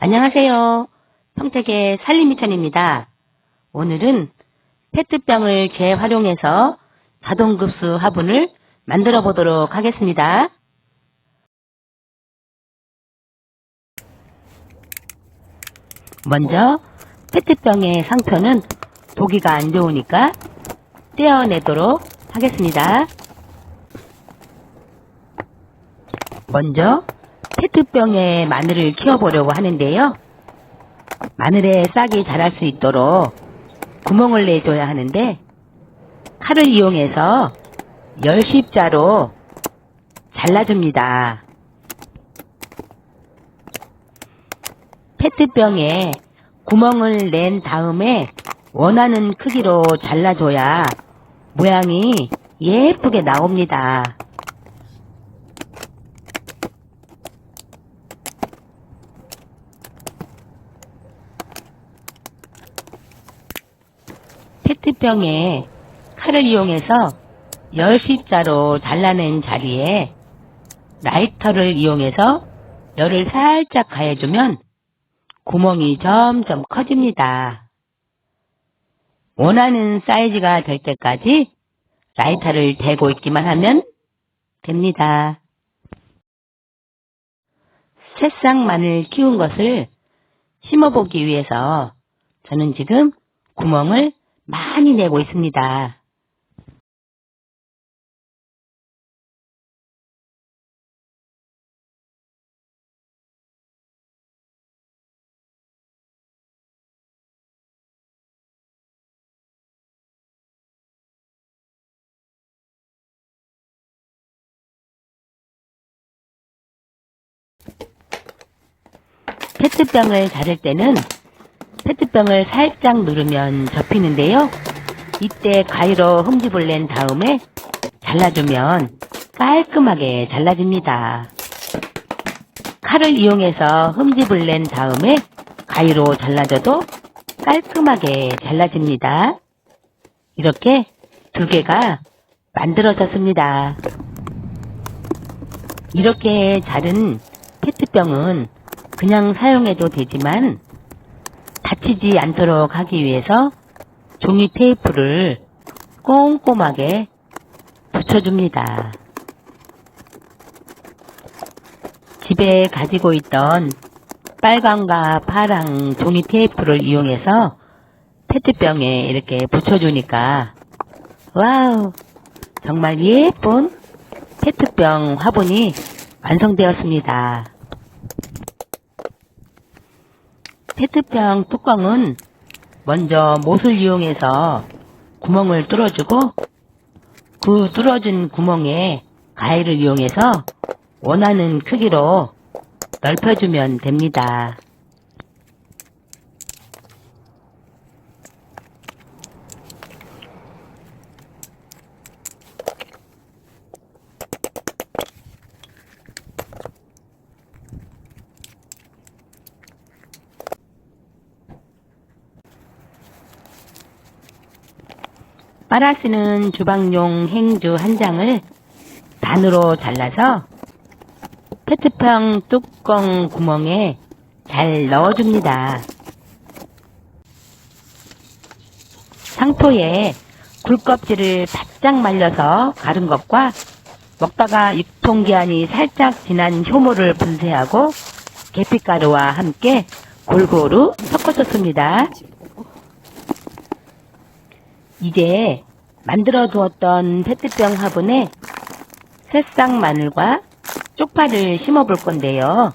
안녕하세요. 평택의 살림미천입니다. 오늘은 페트병을 재활용해서 자동급수 화분을 만들어 보도록 하겠습니다. 먼저 페트병의 상표는 보기가 안 좋으니까 떼어내도록 하겠습니다. 먼저 페트병에 마늘을 키워보려고 하는데요. 마늘에 싹이 자랄 수 있도록 구멍을 내줘야 하는데 칼을 이용해서 열십자로 잘라줍니다. 페트병에 구멍을 낸 다음에 원하는 크기로 잘라줘야 모양이 예쁘게 나옵니다. 페트병에 칼을 이용해서 열십자로 잘라낸 자리에 라이터를 이용해서 열을 살짝 가해주면 구멍이 점점 커집니다. 원하는 사이즈가 될 때까지 라이터를 대고 있기만 하면 됩니다. 새싹만을 키운 것을 심어보기 위해서 저는 지금 구멍을 많이 내고 있습니다. 페트병을 자를 때는 페트병을 살짝 누르면 접히는데요. 이때 가위로 흠집을 낸 다음에 잘라주면 깔끔하게 잘라집니다. 칼을 이용해서 흠집을 낸 다음에 가위로 잘라줘도 깔끔하게 잘라집니다. 이렇게 두 개가 만들어졌습니다. 이렇게 자른 페트병은 그냥 사용해도 되지만 다치지 않도록 하기 위해서 종이 테이프를 꼼꼼하게 붙여줍니다. 집에 가지고 있던 빨강과 파랑 종이 테이프를 이용해서 페트병에 이렇게 붙여주니까 와우 정말 예쁜 페트병 화분이 완성되었습니다. 페트병 뚜껑은 먼저 못을 이용해서 구멍을 뚫어주고 그 뚫어진 구멍에 가위를 이용해서 원하는 크기로 넓혀주면 됩니다. 빨아 쓰는 주방용 행주 한 장을 반으로 잘라서 페트병 뚜껑 구멍에 잘 넣어줍니다. 상토에 굴껍질을 바짝 말려서 가른 것과 먹다가 유통기한이 살짝 지난 효모를 분쇄하고 계피가루와 함께 골고루 섞어줬습니다. 이제 만들어 두었던 페트병 화분에 새싹 마늘과 쪽파를 심어 볼 건데요.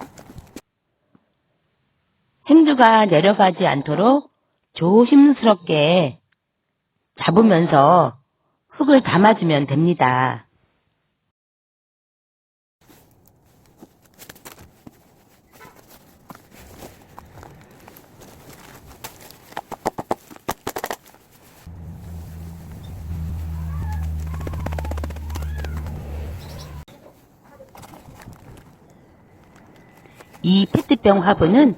행주가 내려가지 않도록 조심스럽게 잡으면서 흙을 담아주면 됩니다. 이 페트병 화분은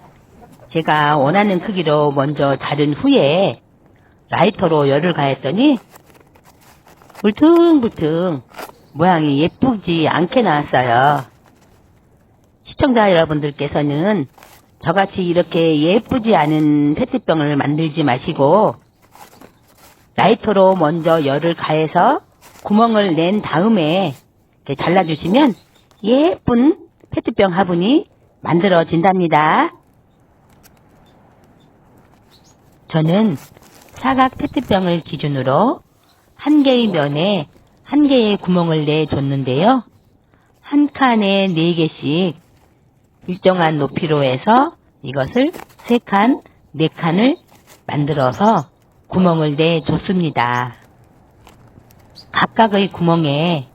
제가 원하는 크기로 먼저 자른 후에 라이터로 열을 가했더니 울퉁불퉁 모양이 예쁘지 않게 나왔어요. 시청자 여러분들께서는 저같이 이렇게 예쁘지 않은 페트병을 만들지 마시고 라이터로 먼저 열을 가해서 구멍을 낸 다음에 잘라주시면 예쁜 페트병 화분이 만들어진답니다. 저는 사각 페트병을 기준으로 한 개의 면에 한 개의 구멍을 내줬는데요. 한 칸에 네 개씩 일정한 높이로 해서 이것을 세 칸, 네 칸을 만들어서 구멍을 내줬습니다. 각각의 구멍에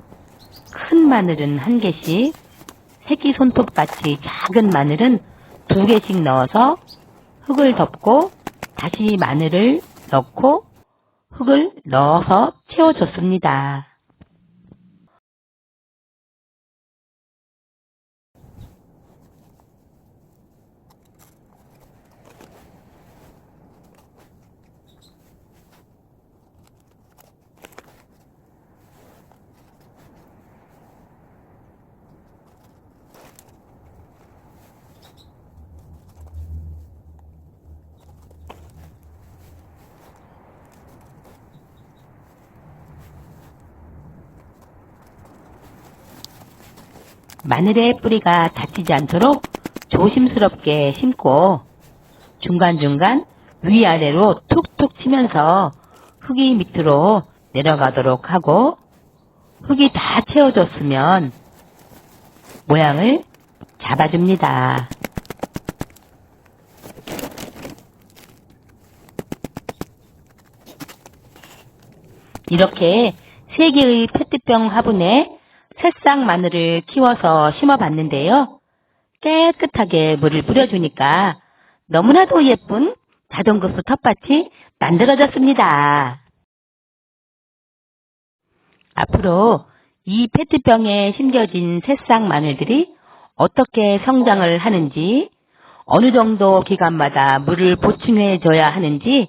큰 마늘은 한 개씩, 새끼 손톱 같이 작은 마늘은 두 개씩 넣어서 흙을 덮고 다시 마늘을 넣고 흙을 넣어서 채워줬습니다. 마늘의 뿌리가 다치지 않도록 조심스럽게 심고 중간중간 위아래로 툭툭 치면서 흙이 밑으로 내려가도록 하고 흙이 다 채워졌으면 모양을 잡아줍니다. 이렇게 세 개의 페트병 화분에 새싹 마늘을 키워서 심어봤는데요. 깨끗하게 물을 뿌려주니까 너무나도 예쁜 자동급수 텃밭이 만들어졌습니다. 앞으로 이 페트병에 심겨진 새싹 마늘들이 어떻게 성장을 하는지, 어느 정도 기간마다 물을 보충해 줘야 하는지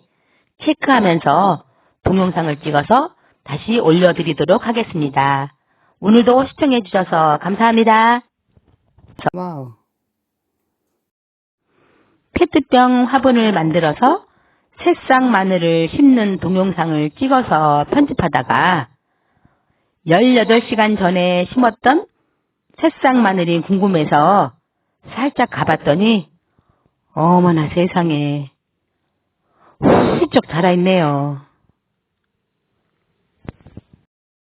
체크하면서 동영상을 찍어서 다시 올려드리도록 하겠습니다. 오늘도 시청해 주셔서 감사합니다. 와우. 페트병 화분을 만들어서 새싹 마늘을 심는 동영상을 찍어서 편집하다가 18시간 전에 심었던 새싹 마늘이 궁금해서 살짝 가봤더니 어머나 세상에 훌쩍 자라있네요.